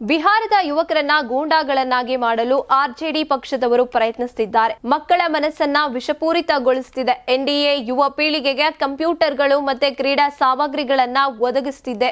ಬಿಹಾರದ ಯುವಕರನ್ನ ಗೂಂಡಾಗಳನ್ನಾಗಿ ಮಾಡಲು ಆರ್ಜೆಡಿ ಪಕ್ಷದವರು ಪ್ರಯತ್ನಿಸುತ್ತಿದ್ದಾರೆ ಮಕ್ಕಳ ಮನಸ್ಸನ್ನ ವಿಷಪೂರಿತಗೊಳಿಸುತ್ತಿದೆ ಎನ್ಡಿಎ ಯುವ ಪೀಳಿಗೆಗೆ ಕಂಪ್ಯೂಟರ್ಗಳು ಮತ್ತೆ ಕ್ರೀಡಾ ಸಾಮಗ್ರಿಗಳನ್ನ ಒದಗಿಸುತ್ತಿದೆ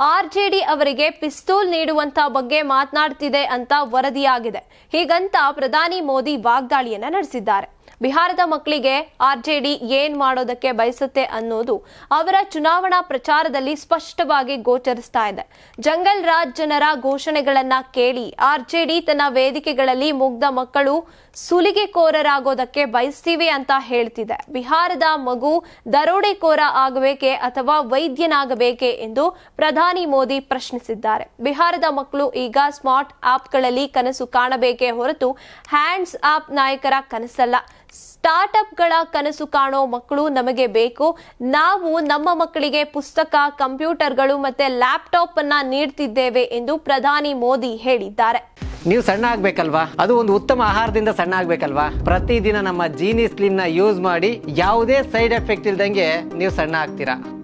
ಆರ್ಜೆಡಿ ಅವರಿಗೆ ಪಿಸ್ತೂಲ್ ನೀಡುವಂತ ಬಗ್ಗೆ ಮಾತನಾಡ್ತಿದೆ ಅಂತ ವರದಿಯಾಗಿದೆ. ಹೀಗಂತ ಪ್ರಧಾನಿ ಮೋದಿ ವಾಗ್ದಾಳಿಯನ್ನ ನಡೆಸಿದ್ದಾರೆ. ಬಿಹಾರದ ಮಕ್ಕಳಿಗೆ ಆರ್ಜೆಡಿ ಏನ್ ಮಾಡೋದಕ್ಕೆ ಬಯಸುತ್ತೆ ಅನ್ನೋದು ಅವರ ಚುನಾವಣಾ ಪ್ರಚಾರದಲ್ಲಿ ಸ್ಪಷ್ಟವಾಗಿ ಗೋಚರಿಸ್ತಾ ಇದೆ. ಜಂಗಲ್ ರಾಜ್ ಜನರ ಘೋಷಣೆಗಳನ್ನ ಕೇಳಿ ಆರ್ಜೆಡಿ ತನ್ನ ವೇದಿಕೆಗಳಲ್ಲಿ ಮುಗ್ಧ ಮಕ್ಕಳು ಸುಲಿಗೆಕೋರರಾಗೋದಕ್ಕೆ ಬಯಸ್ತೀವಿ ಅಂತ ಹೇಳ್ತಿದೆ. ಬಿಹಾರದ ಮಗು ದರೋಡೆಕೋರ ಆಗಬೇಕೆ ಅಥವಾ ವೈದ್ಯನಾಗಬೇಕೆ ಎಂದು ಪ್ರಧಾನಿ ಮೋದಿ ಪ್ರಶ್ನಿಸಿದ್ದಾರೆ. ಬಿಹಾರದ ಮಕ್ಕಳು ಈಗ ಸ್ಮಾರ್ಟ್ ಆಪ್ಗಳಲ್ಲಿ ಕನಸು ಕಾಣಬೇಕೇ ಹೊರತು ಹ್ಯಾಂಡ್ಸ್ ಆಪ್ ನಾಯಕರ ಕನಸಲ್ಲ. ಸ್ಟಾರ್ಟ್ಅಪ್ಗಳ ಕನಸು ಕಾಣೋ ಮಕ್ಕಳು ನಮಗೆ ಬೇಕು. ನಾವು ನಮ್ಮ ಮಕ್ಕಳಿಗೆ ಪುಸ್ತಕ, ಕಂಪ್ಯೂಟರ್ಗಳು ಮತ್ತೆ ಲ್ಯಾಪ್ಟಾಪ್ ಅನ್ನ ನೀಡ್ತಿದ್ದೇವೆ ಎಂದು ಪ್ರಧಾನಿ ಮೋದಿ ಹೇಳಿದ್ದಾರೆ. ನೀವು ಸಣ್ಣ ಆಗ್ಬೇಕಲ್ವಾ? ಅದು ಒಂದು ಉತ್ತಮ ಆಹಾರದಿಂದ ಸಣ್ಣ ಆಗ್ಬೇಕಲ್ವಾ? ಪ್ರತಿದಿನ ನಮ್ಮ ಜೀನಿ ಸ್ಲಿಮ್ನ ಯೂಸ್ ಮಾಡಿ ಯಾವುದೇ ಸೈಡ್ ಎಫೆಕ್ಟ್ ಇಲ್ದಂಗೆ ನೀವು ಸಣ್ಣ ಆಗ್ತೀರಾ?